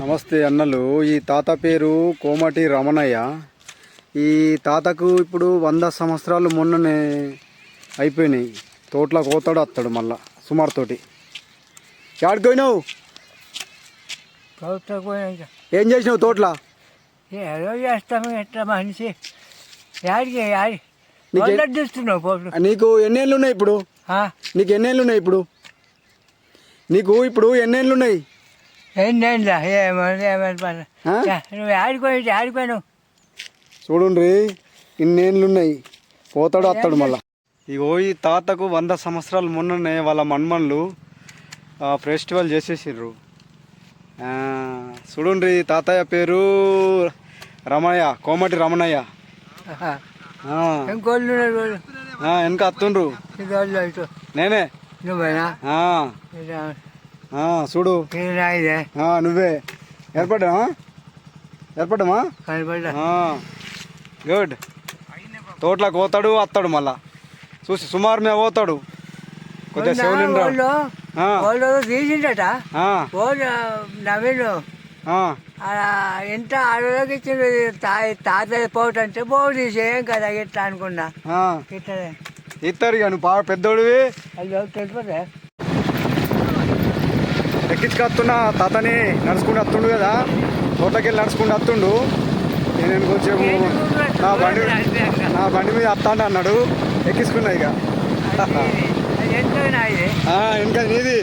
నమస్తే అన్నలు. ఈ తాత పేరు కోమటి రమణయ్య. ఈ తాతకు ఇప్పుడు వంద సంవత్సరాలు మొన్ననే అయిపోయినాయి. తోటలో కోతాడు వస్తాడు మళ్ళా సుమారు తోటి. పోయినావు? ప్రభుత్వం ఏం చేసినావు తోటలో? ఏదో చేస్తాము ఎట్లా మనిషి? నీకు ఎన్నేళ్ళు ఉన్నాయి ఇప్పుడు? నీకు ఎన్నేళ్ళు ఉన్నాయి ఇప్పుడు? నీకు ఇప్పుడు ఎన్నేళ్ళు ఉన్నాయి ఎన్నేళ్ళ ఏమని ఏమని పని? ఆ? నువ్వు ఆడిపోయి ఆడిపోయినావు చూడుండ్రి ఇన్నేళ్ళు ఉన్నాయి పోతాడు వస్తాడు మళ్ళా. ఇగో ఈ తాతకు వంద సంవత్సరాలు మొన్ననే వాళ్ళ మన్మన్లు ఆ, ఫెస్టివల్ చేసేసిర్రు. ఆ, చూడుండ్రి తాతయ్య పేరు రమణయ్య కోమటి రమణయ్య. వెనక ఇటు. నేనే. నువ్వేనా? చూడు. ఇది. నువ్వే. ఏర్పడ్డామా ఏర్పడ్డామా గుడ్. తోటలోకి పోతాడు వస్తాడు మళ్ళా. చూసి సుమారు మేము పోతాడు. కొద్దిగా శివలింగ తీసిండట. నవీను. ఎంత అడవిలోకి ఇచ్చిండు తాత అంటే పోటు తీసేయం కదా ఇట్లా అనుకున్నా. ఇట్లా ఇస్తారు ఇక నువ్వు పెద్దోడివి. అది ఎక్కించుకొస్తున్నా తాతని నడుచుకుంటూ వస్తుండు కదా తోటకి వెళ్ళి నడుచుకుంటూ వస్తుండు. నేను కొంచెం నా బండి నా బండి మీద వస్తాను అన్నాడు. ఎక్కించుకున్నా ఇక. ఇంకా నీది?